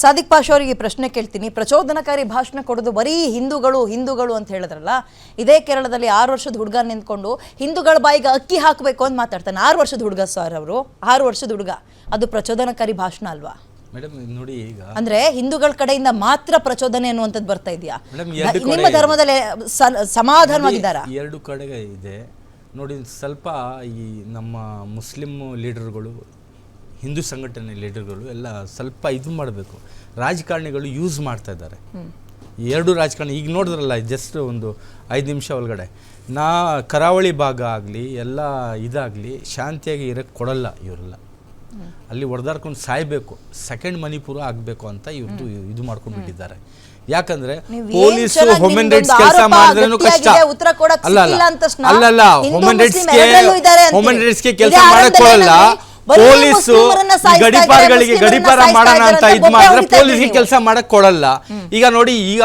ಸಾದಿಕ್ ಪಾಷ ಅವರಿಗೆ ಪ್ರಶ್ನೆ ಕೇಳ್ತೀನಿ. ಪ್ರಚೋದನಕಾರಿ ಭಾಷಣ ಕೊಡೋದು ಬರೀ ಹಿಂದೂಗಳು ಹಿಂದೂಗಳು ಅಂತ ಹೇಳಿದ್ರಲ್ಲ ಇದೇ ಕೇರಳದಲ್ಲಿ ಆರು ವರ್ಷದ ಹುಡುಗ ನಿಂತ್ಕೊಂಡು ಹಿಂದೂಗಳ ಬಾಯಿಗೆ ಅಕ್ಕಿ ಹಾಕಬೇಕು ಅಂತ ಮಾತಾಡ್ತಾನೆ. ಆರು ವರ್ಷದ ಹುಡುಗ ಸರ್ ಅವರು. ಆರು ವರ್ಷದ ಹುಡುಗ. ಅದು ಪ್ರಚೋದನಕಾರಿ ಭಾಷಣ ಅಲ್ವಾ? ಮೇಡಮ್ ನೋಡಿ ಈಗ ಅಂದ್ರೆ ಹಿಂದೂಗಳ ಕಡೆಯಿಂದ ಮಾತ್ರ ಪ್ರಚೋದನೆ ಅನ್ನುವಂಥದ್ದು ಬರ್ತಾ ಇದೆಯಾ? ನಿಮ್ಮ ಧರ್ಮದಲ್ಲಿ ಸಮಾಧಾನವಾಗಿದ್ದಾರಾ? ಎರಡು ಕಡೆಗೆ ಇದೆ. ನೋಡಿ ಸ್ವಲ್ಪ ಈ ನಮ್ಮ ಮುಸ್ಲಿಂ ಲೀಡರ್ಗಳು ಹಿಂದೂ ಸಂಘಟನೆ ಲೀಡರ್ಗಳು ಎಲ್ಲ ಸ್ವಲ್ಪ ಇದು ಮಾಡಬೇಕು. ರಾಜಕಾರಣಿಗಳು ಯೂಸ್ ಮಾಡ್ತಾ ಇದ್ದಾರೆ. ಎರಡು ರಾಜಕಾರಣಿ ಈಗ ನೋಡಿದ್ರಲ್ಲ ಜಸ್ಟ್ ಒಂದು ಐದು ನಿಮಿಷ ಒಳಗಡೆ. ನಾ ಕರಾವಳಿ ಭಾಗ ಆಗಲಿ ಎಲ್ಲ ಇದಾಗಲಿ ಶಾಂತಿಯಾಗಿ ಇರೋಕ್ಕೆ ಕೊಡಲ್ಲ ಇವರೆಲ್ಲ. ಅಲ್ಲಿ ಹೊಡೆದಾಡ್ಕೊಂಡು ಸಾಯ್ಬೇಕು. ಸೆಕೆಂಡ್ ಮಣಿಪುರ ಆಗಬೇಕು ಅಂತ ಇವ್ರದ್ದು ಇದು ಮಾಡ್ಕೊಂಡ್ಬಿಟ್ಟಿದ್ದಾರೆ ಯಾಕಂದ್ರೆ ಪೊಲೀಸ್ ಹೋಮನ್ ರೈಟ್ಸ್ ಕೆಲಸ ಮಾಡಿದ್ರೆ ಕಷ್ಟ. ಅಲ್ಲ ಕೊಡಕ್ ಅಲ್ಲ ಹೋಮನ್ ರೈಟ್ಸ್ ಹೋಮನ್ ರೈಟ್ಸ್ಗೆ ರೈಟ್ಸ್ಗೆ ಕೆಲಸ ಮಾಡಕ್ ಕೊಡಲ್ಲ. ಪೊಲೀಸು ಗಡಿಪಾರ್ಗಳಿಗೆ ಗಡಿಪಾರ ಮಾಡೋಣ ಅಂತ ಇದು ಮಾತ್ರ ಮಾಡಿದ್ರೆ ಪೊಲೀಸ್ಗೆ ಕೆಲಸ ಮಾಡಕ್ ಕೊಡಲ್ಲ ಈಗ ನೋಡಿ ಈಗ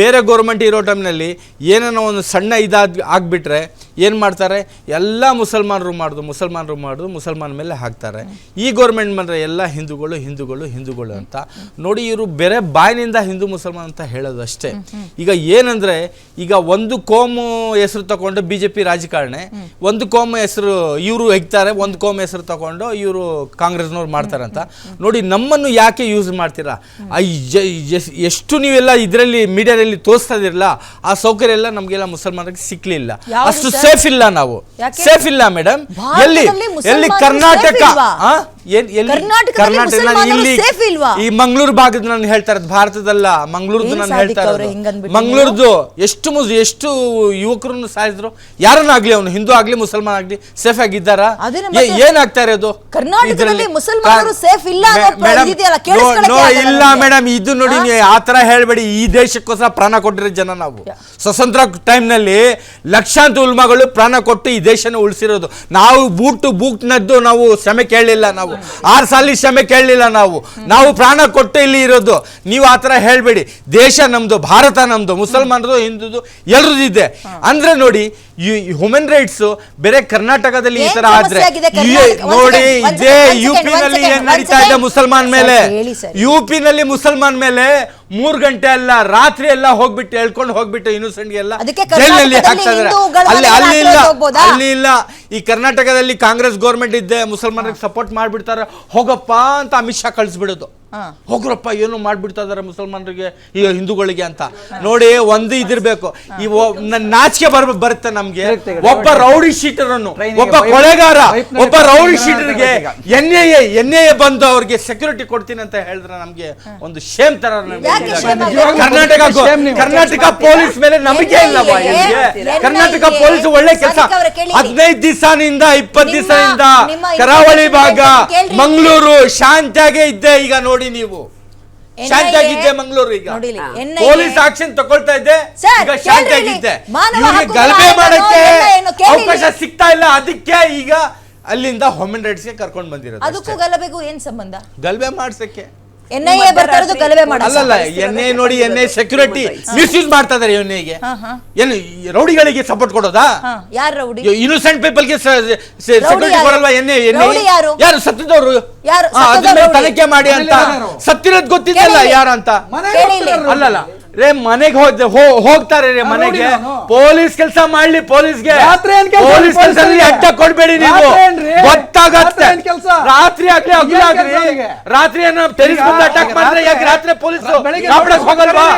ಬೇರೆ ಗೌರ್ಮೆಂಟ್ ಇರೋ ಟೈಮ್ನಲ್ಲಿ ಏನೇನೋ ಒಂದು ಸಣ್ಣ ಇದಾದ ಆಗ್ಬಿಟ್ರೆ ಏನು ಮಾಡ್ತಾರೆ? ಎಲ್ಲ ಮುಸಲ್ಮಾನರು ಮಾಡೋದು ಮುಸಲ್ಮಾನರು ಮಾಡೋದು ಮುಸಲ್ಮಾನ ಮೇಲೆ ಹಾಕ್ತಾರೆ. ಈ ಗೌರ್ಮೆಂಟ್ ಬಂದರೆ ಎಲ್ಲ ಹಿಂದೂಗಳು ಹಿಂದೂಗಳು ಹಿಂದೂಗಳು ಅಂತ. ನೋಡಿ ಇವರು ಬೇರೆ ಬಾಯಿನಿಂದ ಹಿಂದೂ ಮುಸಲ್ಮಾನ್ ಅಂತ ಹೇಳೋದು ಅಷ್ಟೇ ಈಗ ಏನಂದ್ರೆ ಈಗ ಒಂದು ಕೋಮು ಹೆಸರು ತಗೊಂಡು ಬಿ ಜೆ ಪಿ ರಾಜಕಾರಣಿ ಒಂದು ಕೋಮು ಹೆಸರು ಇವರು ಹೆಗ್ತಾರೆ ಒಂದು ಕೋಮು ಹೆಸರು ತಗೊಂಡು ಇವರು ಕಾಂಗ್ರೆಸ್ನವ್ರು ಮಾಡ್ತಾರಂತ. ನೋಡಿ ನಮ್ಮನ್ನು ಯಾಕೆ ಯೂಸ್ ಮಾಡ್ತೀರಾ? ಎಷ್ಟು ನೀವೆಲ್ಲ ಇದರಲ್ಲಿ ಮೀಡಿಯಾದಲ್ಲಿ ತೋರಿಸ್ತಾ ಇದಿರಲ್ಲ ಆ ಸೌಕರ್ಯ ಎಲ್ಲ ನಮಗೆಲ್ಲ ಮುಸಲ್ಮಾನರಿಗೆ ಸಿಕ್ಲಿಲ್ಲ. ಅಷ್ಟು? ಸೇಫ್ ಇಲ್ಲ ನಾವು. ಸೇಫ್ ಇಲ್ಲ ಮೇಡಮ್ ಎಲ್ಲಿ ಎಲ್ಲಿ ಕರ್ನಾಟಕ ಕರ್ನಾಟಕ ಇಲ್ಲಿ? ಈ ಮಂಗಳೂರು ಭಾಗದ ನಾನು ಹೇಳ್ತಾ ಇರೋದು ಭಾರತದಲ್ಲ ಮಂಗಳೂರ್ದು ನಾನು ಹೇಳ್ತಾ ಇರೋದು. ಮಂಗಳೂರ್ದು ಎಷ್ಟು ಮುಸ್ ಎಷ್ಟು ಯುವಕರನ್ನು ಸಾಯಿದ್ರು ಯಾರನ್ನಾಗ್ಲಿ ಅವನು ಹಿಂದೂ ಆಗ್ಲಿ ಮುಸಲ್ಮಾನ್ ಆಗ್ಲಿ ಸೇಫ್ ಆಗಿದ್ದಾರಾ? ಏನಾಗ್ತಾ ಇರೋದು? ಕರ್ನಾಟಕದಲ್ಲಿ? ಮುಸಲ್ಮಾನರು ಸೇಫ್ ಇಲ್ಲ ಇಲ್ಲ. ಮೇಡಮ್ ಇದು ನೋಡಿ ನೀವು ಆ ತರ ಹೇಳ್ಬೇಡಿ. ಈ ದೇಶಕ್ಕೋಸ್ಕರ ಪ್ರಾಣ ಕೊಟ್ಟಿರೋ ಜನ ನಾವು. ಸ್ವತಂತ್ರ ಟೈಮ್ನಲ್ಲಿ ಲಕ್ಷಾಂತರ ಉಲ್ಮಗಳು ಪ್ರಾಣ ಕೊಟ್ಟು ಈ ದೇಶನ ಉಳಿಸಿರೋದು. ನಾವು ಬೂಟು ಬೂಟ್ನದ್ದು ನಾವು ಶ್ರಮೆ ಕೇಳಲಿಲ್ಲ ನಾವು. ಆರು ಸಾಲಿ ಶ್ರಮೆ ಕೇಳಲಿಲ್ಲ ನಾವು. ನಾವು ಪ್ರಾಣ ಕೊಟ್ಟು ಇಲ್ಲಿ ಇರೋದು. ನೀವು ಆ ಥರ ಹೇಳ್ಬೇಡಿ. ದೇಶ ನಮ್ದು ಭಾರತ ನಮ್ದು ಮುಸಲ್ಮಾನರು ಹಿಂದೂದು ಎಲ್ರದ್ದು ಇದೆ. ಅಂದ್ರೆ ನೋಡಿ ಈ ಹ್ಯೂಮನ್ ರೈಟ್ಸ್ ಬೇರೆ ಕರ್ನಾಟಕದಲ್ಲಿ ಈ ತರ ಆದ್ರೆ ನೋಡಿ ಇದೇ second, ಯು ಒಂದ್ ಪಿ second, ನಲ್ಲಿ ಒಂದ್ ಏನ್ ನಡೀತಾ ಇದೆ ಮುಸಲ್ಮಾನ್ ಮೇಲೆ. ಯು ಪಿ ನಲ್ಲಿ ಮುಸಲ್ಮಾನ್ ಮೇಲೆ ಮೂರ್ ಗಂಟೆ ಅಲ್ಲ ರಾತ್ರಿ ಎಲ್ಲ ಹೋಗ್ಬಿಟ್ಟು ಹೇಳ್ಕೊಂಡು ಹೋಗ್ಬಿಟ್ಟು ಇನ್ನೋಸೆಂಟ್ ಎಲ್ಲ ಅದಕ್ಕೆ ಜೈಲಿನಲ್ಲಿ ಕರ್ನಾಟಕದಲ್ಲಿ ಹಾಕ್ತಾ ಇದಾರೆ. ಅಲ್ಲಿ ಅಲ್ಲಿ ಇಲ್ಲ ಅಲ್ಲಿ ಇಲ್ಲ. ಈ ಕರ್ನಾಟಕದಲ್ಲಿ ಕಾಂಗ್ರೆಸ್ ಗೌರ್ಮೆಂಟ್ ಇದ್ದೆ ಮುಸಲ್ಮಾನರಿಗೆ ಸಪೋರ್ಟ್ ಮಾಡ್ಬಿಡ್ತಾರೆ. ಹೋಗಪ್ಪ ಅಂತ ಅಮಿತ್ ಶಾ ಕಳಿಸ್ಬಿಡೋದು. ಹೋಗ್ರಪ್ಪ ಏನು ಮಾಡ್ಬಿಡ್ತಾ ಇದಾರೆ ಮುಸಲ್ಮಾನರಿಗೆ ಈ ಹಿಂದೂಗಳಿಗೆ ಅಂತ. ನೋಡಿ ಒಂದು ಇದಿರ್ಬೇಕು. ಈ ನಾಚಿಕೆ ಬರ್ ಬರುತ್ತೆ ನಮ್ಗೆ. ಒಬ್ಬ ರೌಡಿ ಶೀಟರ್ ಅನ್ನು ಒಬ್ಬ ಕೊಳೆಗಾರ ಒಬ್ಬ ರೌಡಿ ಶೀಟರ್ಗೆ ಎನ್ ಎ ಎನ್ ಎ ಬಂದು ಅವ್ರಿಗೆ ಸೆಕ್ಯೂರಿಟಿ ಕೊಡ್ತೀನಿ ಅಂತ ಹೇಳಿದ್ರೆ ನಮ್ಗೆ ಒಂದು ಶೇಮ್ ತರ ಕರ್ನಾಟಕ ಗೋ-. ಕರ್ನಾಟಕ ಪೊಲೀಸ್ ಮೇಲೆ ನಂಬಿಕೆ ಇಲ್ಲವಾ ಗೆ- ಕರ್ನಾಟಕ ಪೊಲೀಸ್ ಒಳ್ಳೆ ಕೆಲಸ. ಹದಿನೈದು ದಿವಸನಿಂದ ಇಪ್ಪತ್ತು ದಿವಸದಿಂದ ಕರಾವಳಿ ಭಾಗ. ಮಂಗಳೂರು ಶಾಂತಿಯಾಗೇ ಇದ್ದೆ ಈಗ ನೋಡಿ ನೀವು. ಶಾಂತಿಯಾಗಿದ್ದೆ ಮಂಗಳೂರು ಈಗ. ಪೊಲೀಸ್ ಆಕ್ಷನ್ ತಗೊಳ್ತಾ ಇದ್ದೆ ಈಗ ಶಾಂತಿಯಾಗಿದ್ದೆ. ಗಲಭೆ ಮಾಡಕ್ಕೆ ಅವಕಾಶ ಸಿಗ್ತಾ ಇಲ್ಲ. ಅದಕ್ಕೆ ಈಗ ಅಲ್ಲಿಂದ ಹ್ಯೂಮನ್ ರೈಟ್ಸ್ಗೆ ಕರ್ಕೊಂಡು ಬಂದಿರೋದು ಅದಕ್ಕೂ. ಗಲಭೆಗೂ ಏನ್ ಸಂಬಂಧ? ಗಲಭೆ ಮಾಡ್ಸಕ್ಕೆ. ಎನ್ ಐ ಎ ಬರ್ತಾ ಇರೋದು ಗಲಭೆ ಮಾಡೋದು ಅಲ್ಲಲ್ಲ ಎನ್ಐ ನೋಡಿ ಎನ್ಐ ಸೆಕ್ಯೂರಿಟಿ ಮಿಸ್ಯೂಸ್ ಮಾಡ್ತಾ ಇದಾರೆ ಎನ್ಐಗೆ. ಏನು ರೌಡಿಗಳಿಗೆ ಸಪೋರ್ಟ್ ಕೊಡೋದಾ? ಯಾರು ರೌಡಿ? ಇನ್ನೋಸೆಂಟ್ ಪೀಪಲ್ಗೆ ಸೆಕ್ಯೂರಿಟಿ ಯಾರು? ಕೊಡಲ್ವಾ ಎನ್ ಐ ಯಾರು? ಯಾರು? ಸತ್ತಿದವರು ಯಾರು? ತನಿಖೆ ಮಾಡಿ ಅಂತ. ಯಾರು? ಸತ್ತಿರೋದ್ ಕೇಳಿ ಇಲ್ಲಿ. ಹೋಗ್ತಾರೆ ಅಲ್ಲಲ್ಲ. ರೇ ಮನೆಗೆ ಹೋದ್ ಹೋಗ್ತಾರೆ ರೇ ಮನೆಗೆ ಪೊಲೀಸ್ ಕೆಲಸ ಮಾಡ್ಲಿ ಪೊಲೀಸ್ಗೆ ಪೊಲೀಸ್ ಕೆಲಸ? ಅಡ್ಡ ಕೊಡ್ಬೇಡಿ ನೀವು? ಗೊತ್ತಾಗತ್ತೆ ರಾತ್ರಿ ಆಗ್ಲಿ ಹಗಲು ಆಗ್ಲಿ ರಾತ್ರಿ ಏನೋ ಟೆನಿಸ್ ಬಂದು ಅಟ್ಯಾಕ್ ಮಾಡಿದ್ರೆ ಯಾಕೆ ರಾತ್ರಿ ಪೊಲೀಸ್ ಕಾಪಾಡಕ್ ಹೋಗಲ್ವಾ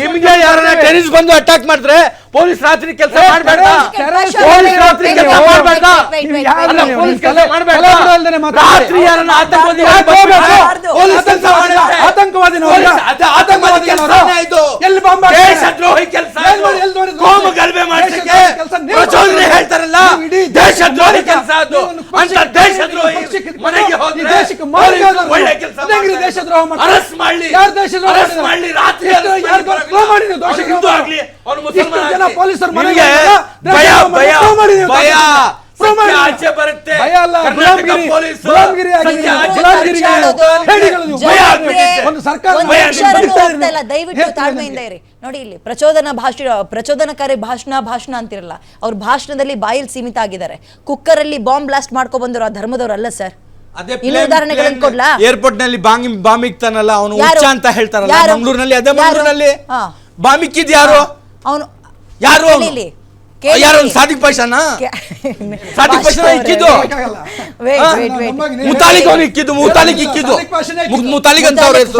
ನಿಮ್ಗೆ ಯಾರನ್ನ ಟೆನಿಸ್ ಟೆರಿಸ್ ಬಂದು ಅಟ್ಯಾಕ್ ಮಾಡಿದ್ರೆ ಪೊಲೀಸ್ ರಾತ್ರಿ ಕೆಲಸ ಮಾಡ್ಬೇಡ ಪೊಲೀಸ್ ರಾತ್ರಿ ಕೆಲಸ ಮಾಡ್ಬೇಡ? ಪೊಲೀಸ್ ಕೆಲಸ ಮಾಡ್ಬೇಡ. ರಾತ್ರಿ ಯಾರನ್ನ ಆತಂಕವಾದಿ ಪೊಲೀಸ್ ಕೆಲಸ ಮಾಡುತ್ತೆ. ಆತಂಕವಾದಿನವ್ರು? ಎಲ್ಲಿ ಬಾಂಬ್ ದೇಶದ್ರೋಹಿ ಕೆಲಸ ಕೋಮು ಗಲಭೆ ನೀವು ಪ್ರಚೋದನೆ ಹೇಳ್ತಾರಲ್ಲ? ದೇಶದ್ರೋಹಿ ಕೆಲಸ ಅದು ಅಂತ ದೇಶದ್ರೋಹಿ ಮನೆಗೆ ಹೋಗಿ ದೇಶಕ್ಕೆ. ಒಳ್ಳೆ ಕೆಲಸ ಹೆಂಗ್ರಿ ದೇಶದ್ರೋಹ? ಅರೆಸ್ಟ್ ಮಾಡ್ಲಿ. ಯಾರು ದೇಶದ್ರೋಹ ಅರೆಸ್ಟ್ ಮಾಡ್ಲಿ. ರಾತ್ರಿ ಯಾರು ಮಾಡಿ ನೀವು ಅವ್ನು ಹಿಂದೂ ಆಗ್ಲಿ ಜನ. ಪೊಲೀಸರು ಮನೆಗೆ? ಭಯ ಭಯ ಭಯ. ಆಚೆ ಬರುತ್ತೆ. ಭಯ ಅಲ್ಲ, ಗುಲಾಮ್ಗಿರಿ- ಗುಲಾಮ್ಗಿರಿ ಆಗಿದೆ. ಗುಲಾಮ್ಗಿರಿಗೆ. ಒಂದು ಸರ್ಕಾರ ಇಲ್ಲ. ದಯವಿಟ್ಟು ತಾಳ್ಮೆಯಿಂದ ಇರಿ. ನೋಡಿ ಇಲ್ಲಿ ಪ್ರಚೋದನ ಭಾಷಣ ಪ್ರಚೋದನಕಾರಿ ಭಾಷಣ ಭಾಷಣ ಅಂತಿರಲ್ಲ. ಅವ್ರ ಭಾಷಣದಲ್ಲಿ ಬಾಯಲ್ಲಿ ಸೀಮಿತ ಆಗಿದ್ದಾರೆ. ಕುಕ್ಕರಲ್ಲಿ ಬಾಂಬ್ ಬ್ಲಾಸ್ಟ್ ಮಾಡ್ಕೊ ಬಂದ್ರು ಆ ಧರ್ಮದವ್ರು ಅಲ್ಲ ಸರ್. ಇನ್ನು ಉದಾಹರಣೆಗಳನ್ನು ಕೊಡ್ಲಾ? ಏರ್ಪೋರ್ಟ್ನಲ್ಲಿ ಬಾಂಬಿ ಬಾಂಬ್ ಇಕ್ತಾನಲ್ಲ ಅವನು? ಹುಚ್ಚ ಅಂತ ಹೇಳ್ತಾರಲ್ಲ ಬೆಂಗಳೂರಿನಲ್ಲಿ ಮಂಗ್ಳೂರ್ನಲ್ಲಿ ಅದೇ ಯಾರು? ಮಂಗ್ಳೂರ್ನಲ್ಲಿ? ಹಾ. ಬಾಂಬ್ ಇಕ್ಕಿದ್ ಯಾರು ಅವನು? ಯಾರು ಅವ್ನು? ಯಾರು ಸಾದಿಕ್ ಪಾಷಾನ ಸಾದಿಕ್ ಪಾಷಾನ ಭಾಷೆ ಇಕ್ಕಿದ್ದು? ಮುತಾಲಿಕ್ ಅವನು ಇಕ್ಕಿದ್ದು ಮುತಾಲಿಕ್ ಇಕ್ಕಿದ್ದು? ಮುತಾಲಿಕ್ ಅಂತ ಅವ್ರ ಹೆಸರು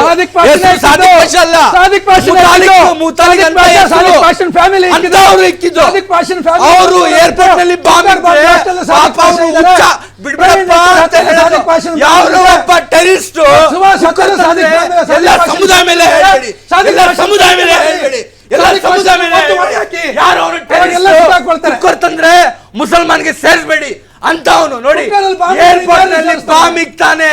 ಸಾದಿಕ್ ಪಾಷಾ ಅಲ್ಲ. ಸಾದಿಕ್ ಮುತಾಲಿಕ್. ಮುತಾಲಿಕ್ ಅಂತ ಹೆಸರು. ಪಾಷಾನ್ family ಅಂತ. ಅವ್ರು ಇಕ್ಕಿದ್ದು. ಸಾದಿಕ್ ಪಾಷಾನ್ ಫ್ಯಾಮಿಲಿ ಅವರು. ಏರ್ಪೋರ್ಟ್ನಲ್ಲಿ ಬಾಂಬ್ ಇಡ್ತಾರೆ ಪಾಪ ಪಾಷಾ ಹುಚ್ಚ. ಬಿಡ್ಬೇಡಪ್ಪ ಅಂತ ಸಾದಿಕ್ ಹೇಳೋದು. ಪಾಷಾನ್ ಯಾವ್ದೋ family ಒಬ್ಬ ಟೆರಿಸ್ಟ್ ಸುಭಾಷ್ ಸಾದಿಕ್ ಪಾಷಾ, ಎಲ್ಲ ಸಮುದಾಯ ಮೇಲೆ ಹೇಳ್ಬೇಡಿ. ಸಾದಿಕ್ ಎಲ್ಲ ಸಮುದಾಯ ಮೇಲೆ ಸಾದಿಕ್ ತಂದ್ರೆ ಮುಸಲ್ಮಾನ್ಗೆ ಸೇರಿಸಬೇಡಿ ಅಂತ ಅವನು ನೋಡಿ. ಏರ್ಪೋರ್ಟ್ನಲ್ಲಿ ಬಾಂಬ್ ಇಕ್ತಾನೆ.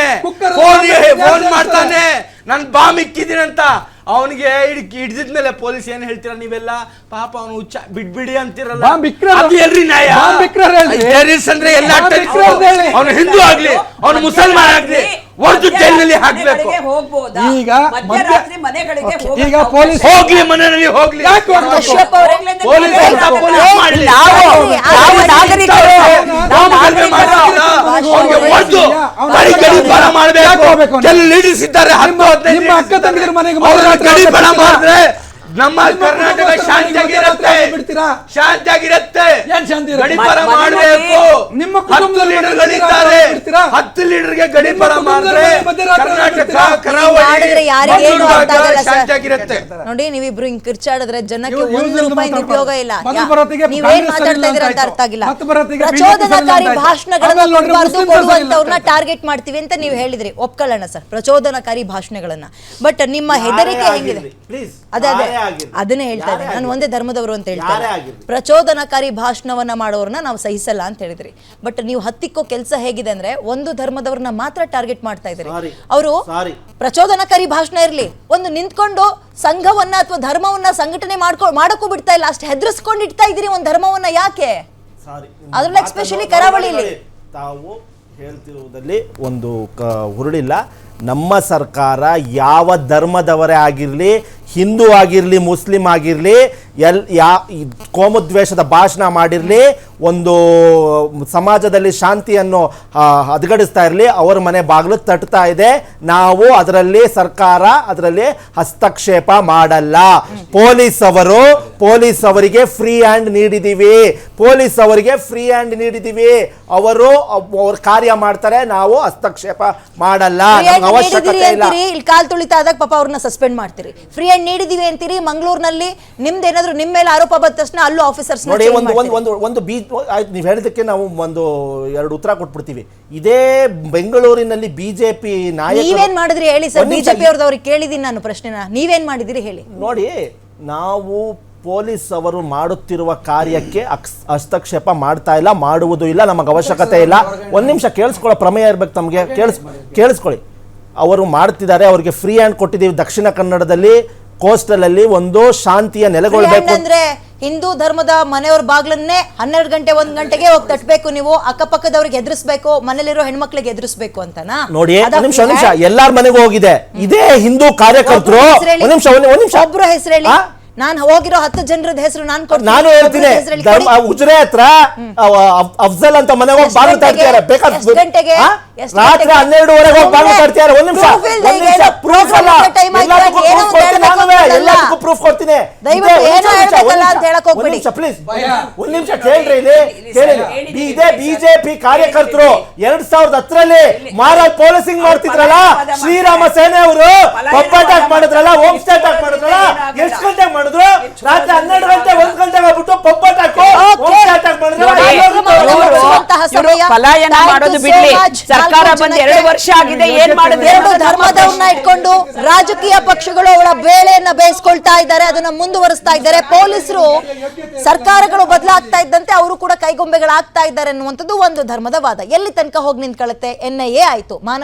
ಫೋನ್. ಮಾಡ್ತಾನೆ. ನಾನು ಬಾಂಬ್ ಅಂತ ಅವನಿಗೆ ಹಿಡಿದಿದ್ಮೇಲೆ ಪೊಲೀಸ್ ಏನ್ ಹೇಳ್ತೀರಾ ನೀವೆಲ್ಲ? ಪಾಪ ಅವನು ಹುಚ್ಚ. ಬಿಡ್ಬಿಡಿ ಅಂತಿರಲ್ಲ. ಅದು ಎಲ್ರಿ ನ್ಯಾಯ? ಅಂದ್ರೆ ಎಲ್ಲ. ಅವನು ಹಿಂದೂ ಆಗ್ಲಿ ಅವನು ಮುಸಲ್ಮಾನ್ ಆಗ್ಲಿ. ಹೊರತು ಜೈಲಿನಲ್ಲಿ ಹಾಕ್ಬೇಕು. ಈಗ ಮಧ್ಯರಾತ್ರಿ ಮನೆಗಳಿಗೆ Okay, ಈಗ ಪೊಲೀಸ್- ಹೋಗ್ಲಿ ಮನೆಯಲ್ಲಿ ಹೋಗ್ಲಿ. ಮಾಡ್ಬೇಕು ಲೀಡರ್ಸ್ ಇದ್ದಾರೆ ನಿಮ್ಮ- ಅಕ್ಕ ತಂಗಿದ್ರು ಮನೆಗೆ? ಮಾಡಿದ್ರೆ ನಮ್ಮ ಕರ್ನಾಟಕ ಶಾಂತಿಯಾಗಿರುತ್ತೆ. ಬಿಡ್ತೀರಾ? ಶಾಂತಿಯಾಗಿರುತ್ತೆ. ಏನ್ ಶಾಂತಿ ಇರುತ್ತೆ? ಗಡಿ ಮಾಡಬೇಕು. ನಿಮ್ಮ ಹತ್ತು ಕುಟುಂಬದಲ್ಲಿ ಲೀಡರ್ಗಳಿದ್ದಾರೆ? ಹತ್ತು ಲೀಡರ್ಗೆ ಗೆ ಗಡಿಪರ ಮಾಡಿದ್ರೆ ಕರ್ನಾಟಕ? ಕರಾವಳಿ ಮಾಡಿದ್ರೆ ಯಾರಿಗೇನು ಮಂಗಳೂರು ಆಗಲ್ಲ ಸರ್. ಶಾಂತಿಯಾಗಿರುತ್ತೆ. ನೋಡಿ ನೀವಿಬ್ರು ಹಿಂಗ್ ಕಿರ್ಚಾಡಿದ್ರೆ ಜನಕ್ಕೆ ಒಂದು ರೂಪಾಯಿ ಉಪಯೋಗ ಇಲ್ಲ. ನೀವೇನ್ ಮಾತಾಡ್ತಾ ಇದೀರ ಅಂತ ಅರ್ಥ ಆಗಿಲ್ಲ. ಪ್ರಚೋದನಕಾರಿ ಭಾಷಣಗಳನ್ನ ಕೊಡುವಂತವ್ರನ್ನ ಟಾರ್ಗೆಟ್ ಮಾಡ್ತೀವಿ ಅಂತ ನೀವು ಹೇಳಿದ್ರಿ. ಒಪ್ಕೊಳ್ಳೋಣ ಸರ್. ಪ್ರಚೋದನಕಾರಿ ಭಾಷಣಗಳನ್ನ. ಬಟ್ ನಿಮ್ಮ ಹೆದರಿಕೆ ಹೆಂಗಿದೆ. ಅದೇ ಅದೇ. ಆಗಿರ್ಲಿ. ಅದನ್ನೇ ಹೇಳ್ತಾ ಯಾರೇ ಇದ್ದೀನಿ ನಾನು ಒಂದೇ ಧರ್ಮದವರು ಅಂತ ಹೇಳ್ತಾರೆ ಯಾರೇ ಇಲ್ಲ. ಆಗಿರ್ಲಿ. ಪ್ರಚೋದನಕಾರಿ ಭಾಷಣವನ್ನ ಮಾಡೋರನ್ನ ನಾವು ಸಹಿಸಲ್ಲ ಅಂತ ಹೇಳಿದ್ರಿ ಬಟ್ ನೀವು ಹತ್ತಿಕ್ಕೋ ಕೆಲಸ ಹೇಗಿದೆ ಅಂದ್ರೆ ಒಂದು ಧರ್ಮದವ್ರನ್ನ ಮಾತ್ರ ಟಾರ್ಗೆಟ್ ಮಾಡ್ತಾ ಇದ್ದೀರಿ Sorry. ಅವರು. ಪ್ರಚೋದನಕಾರಿ ಭಾಷಣ ಇರಲಿ ಒಂದು ನಿಂತ್ಕೊಂಡು ಸಂಘವನ್ನ ಅಥವಾ ಧರ್ಮವನ್ನ ಸಂಘಟನೆ ಮಾಡ್ಕೊ ಮಾಡಕ್ಕೂ ಬಿಡ್ತಾ ಇಲ್ಲ ಅಷ್ಟು ಹೆದರ್ಸ್ಕೊಂಡು ಇಡ್ತಾ ಇದ್ದೀರಿ ಒಂದು ಧರ್ಮವನ್ನ ಯಾಕೆ ಸಾರಿ ಅದ್ರಲ್ಲಿ especially ಕರಾವಳಿಲಿ. ತಾವು ಹೇಳ್ತಿರುವುದಲ್ಲಿ ಒಂದು ಕ ಹುರುಳಿಲ್ಲ ನಮ್ಮ ಸರ್ಕಾರ ಯಾವ ಧರ್ಮದವರೇ ಆಗಿರಲಿ ಹಿಂದೂ ಆಗಿರಲಿ ಮುಸ್ಲಿಂ ಆಗಿರಲಿ ಎಲ್ ಯಾ ಕೋಮದ್ವೇಷದ ಭಾಷಣ ಮಾಡಿರಲಿ ಒಂದು ಸಮಾಜದಲ್ಲಿ ಶಾಂತಿಯನ್ನು ಹದಗಡಿಸ್ತಾ ಇರಲಿ ಅವ್ರ ಮನೆ ಬಾಗಿಲು ತಟ್ತಾ ಇದೆ. ನಾವು ಅದರಲ್ಲಿ ಸರ್ಕಾರ ಅದರಲ್ಲಿ ಹಸ್ತಕ್ಷೇಪ ಮಾಡಲ್ಲ. ಪೊಲೀಸ್ ಅವರು ಪೊಲೀಸ್ ಅವರಿಗೆ ಫ್ರೀ ಹ್ಯಾಂಡ್ ನೀಡಿದ್ದೀವಿ ಪೊಲೀಸ್ ಅವರಿಗೆ ಫ್ರೀ ಹ್ಯಾಂಡ್ ನೀಡಿದ್ದೀವಿ ಅವರು ಅವ್- ಅವ್ರ ಕಾರ್ಯ ಮಾಡ್ತಾರೆ ನಾವು ಹಸ್ತಕ್ಷೇಪ ಮಾಡಲ್ಲ. ಅವಶ್ಯಕತೆ ಇಲ್ಲ. ಕಾಲ್ ತುಳಿತಾದಾಗ ಪಾಪ ಅವ್ರನ್ನ ಸಸ್ಪೆಂಡ್ ಮಾಡ್ತೀರಿ. ಫ್ರೀ ಹ್ಯಾಂಡ್ ನೀಡಿದೀವಿ ಅಂತೀರಿ? ಮಂಗಳೂರಿನಲ್ಲಿ ನಿಮ್ದು ಏನಾದ್ರು ನಿಮ್ಮ ಮೇಲೆ ಆರೋಪ ಬಂದ ತಕ್ಷಣ ಅಲ್ಲೂ ಆಫೀಸರ್ಸ್ ನೋಡಿ ಒಂದು ಒಂದು ಒಂದು ಒಂದು ಬಿ ಆಯ್ತು ನೀವು ಹೇಳಿದಕ್ಕೆ ನಾವು ಒಂದು ಎರಡು ಉತ್ತರ ಕೊಟ್ಬಿಡ್ತೀವಿ. ಇದೇ ಬೆಂಗಳೂರಿನಲ್ಲಿ ಬಿಜೆಪಿ ನಾಯಕ ನೀವೇನ್ ಮಾಡಿದ್ರಿ ಹೇಳಿ ಸರ್? ಒಂದ್ ನಿಮಿಷ, ಬಿಜೆಪಿ ಅವ್ರದವ್ರಿಗೆ ಕೇಳಿದೀನಿ ನಾನು ಪ್ರಶ್ನೆನ. ನೀವೇನ್ ಮಾಡಿದಿರಿ ಹೇಳಿ? ನೋಡಿ ನಾವು ಪೊಲೀಸ್ ಅವರು ಮಾಡುತ್ತಿರುವ ಕಾರ್ಯಕ್ಕೆ ಅಕ್ಸ್- ಹಸ್ತಕ್ಷೇಪ ಮಾಡ್ತಾ ಇಲ್ಲ ಮಾಡುವುದು ಇಲ್ಲ ನಮಗೆ ಅವಶ್ಯಕತೆ ಇಲ್ಲ. ಒಂದ್ ನಿಮಿಷ ಕೇಳಿಸ್ಕೊಳ್ಳೋ ಪ್ರಮೇಯ ಇರ್ಬೇಕು ತಮಗೆ. ಕೇಳಿಸ್ ಕೇಳಿಸ್ಕೊಳ್ಳಿ. ಅವರು ಮಾಡ್ತಿದ್ದಾರೆ ಅವರಿಗೆ ಫ್ರೀ ಹ್ಯಾಂಡ್ ಕೊಟ್ಟಿದ್ದೀವಿ ದಕ್ಷಿಣ ಕನ್ನಡದಲ್ಲಿ. ಕೋಸ್ಟಲ್ ಅಲ್ಲಿ ಒಂದು ಶಾಂತಿಯ ನೆಲೆಗೊಳ್ಳಬೇಕು ನೆಲೆಗೊಳ್ಬೇಕು ಅಂದ್ರೆ ಹಿಂದೂ ಧರ್ಮದ ಮನೆಯವ್ರ ಬಾಗ್ಲನ್ನೇ ಹನ್ನೆರಡು ಗಂಟೆ ಒಂದ್ ಗಂಟೆಗೆ ಹೋಗಿ ತಟ್ಟಬೇಕು ನೀವು ಅಕ್ಕಪಕ್ಕದವ್ರಿಗೆ ಎದುರಿಸ್ಬೇಕು ಮನೇಲಿರೋ ಹೆಣ್ಮಕ್ಳಿಗೆ ಎದುರಿಸ್ಬೇಕು ಅಂತನಾ? ನೋಡಿ ಒಂದ್ ನಿಮಿಷ ಒಂದ್ ನಿಮಿಷ ಎಲ್ಲಾರ ಮನೆಗೂ ಹೋಗಿದೆ. ಇದೇ ಹಿಂದೂ ಕಾರ್ಯಕರ್ತರು. ಒಂದ್ ನಿಮಿಷ ಒಂದ್ ನಿಮಿಷ. ಒಬ್ರು ಹೆಸರು ಹೇಳಿ. ಆ? ನಾನು ಹೋಗಿರೋ ಹತ್ತು ಜನರದ ಹೆಸರು ನಾನು ಕೊಡ್ತೀನಿ. ನಾನು ಒಬ್ರು ಹೇಳ್ತೀನಿ. ಹೆಸ್ರು ಹೇಳಿ ಧರ್ಮ ಕೊಡಿ. ಉಜ್ರೆ ಹತ್ರ ಅವ ಅಫ್- ಅಫ್ಜಲ್ ಅಂತ ಮನೆಗೆ ಹೋಗಿ ಎಷ್ಟ್ ಬಾಗಿಲು ಗಂಟೆಗೆ? ತಟ್ತಿದ್ದಾರೆ ಬೇಕಾದ್ರೆ ಎಷ್ಟ್ ಗಂಟೆಗೆ? ರಾತ್ರಿ? ಹನ್ನೆರಡುವರೆಗೆ ಹೋಗಿ ಬಾಗಿಲು ಸುಮ್ನೆ ಒಂದ್ ನಿಮಿಷ. ಒಂದ್ ನಿಮಿಷ ಪ್ರೂಫ್ ಅಲ್ಲ. ಎಲ್ಲದಕ್ಕೂ ಒಂದು ಕೊಡ್ತೀನಿ ನಾನುವೇ, ಎಲ್ಲದಕ್ಕೂ ಪ್ರೂಫ್ ಕೊಡ್ತೀನಿ. ಒಂದ್ ನಿಮಿಷ, ಅಂತ ಹೇಳಕ್ ನಿಮಿಷ, ಹೋಗ್ಬೇಡಿ. ಒಂದ್ ನಿಮಿಷ ಪ್ಲೀಸ್. ಒಂದ್ ನಿಮಿಷ ಕೇಳ್ರಿ ಇಲ್ಲಿ ಕೇಳಿ. ಇದೇ ಬಿಜೆಪಿ ಕಾರ್ಯಕರ್ತರು ಎರಡ್ ಸಾವಿರದ ಹತ್ತರಲ್ಲಿ ಮಾರಲ್ ಪೊಲೀಸಿಂಗ್ ಮಾಡ್ತಿದ್ರಲ್ಲ? ಶ್ರೀರಾಮ ಸೇನೆ ಅವರು ಪಪ್ಪ ಅಟ್ಯಾಕ್ ಮಾಡಿದ್ರಲ್ಲ ಹೋಮ್ ಸ್ಟೇ ಅಟ್ಯಾಕ್ ಮಾಡಿದ್ರಲ್ಲ? ಎಷ್ಟು ಗಂಟೆಗೆ ಮಾಡಿದ್ರು? ರಾತ್ರಿ ಹನ್ನೆರಡು ಗಂಟೆ ಒಂದ್ ಗಂಟೆಗೆ ಆಗ್ಬಿಟ್ಟು ಪಪ್ಪ ಅಟ್ಯಾಕ್ ಹೋಮ್ ಸ್ಟೇ ಅಟ್ಯಾಕ್ ಮಾಡಿದ್ರು. ಪಲಾಯನ ಮಾಡೋದು ಬಿಡ್ಲಿ. ಸರ್ಕಾರ ಬಂದು ಎರಡು ವರ್ಷ ಆಗಿದೆ ಏನ್ ಮಾಡಿದ್ರು ಎರಡು ಧರ್ಮದವನ್ನ ಇಟ್ಕೊಂಡು ರಾಜಕೀಯ ಪಕ್ಷಗಳು ಅವಳ ಬೇಳೆಯನ್ನ ಬೇಯಿಸ್ಕೊಳ್ತಾ ಇದ್ದಾರೆ ಅದನ್ನ ಮುಂದುವರಿಸ್ತಾ ಇದ್ದಾರೆ. ಪೊಲೀಸರು ಸರ್ಕಾರಗಳು ಬದಲಾಗ್ತಾ ಇದ್ದಂತೆ ಅವರು ಕೂಡ ಕೈಗೊಂಬೆಗಳಾಗ್ತಾ ಇದ್ದಾರೆ ಅನ್ನುವಂಥದ್ದು ಒಂದು ಧರ್ಮದ ವಾದ. ಎಲ್ಲಿ ತನಕ ಹೋಗಿ ನಿಂತ್ಕೊಳ್ಳುತ್ತೆ? ಎನ್ ಐ ಎ ಆಯ್ತು. ಮಾನವ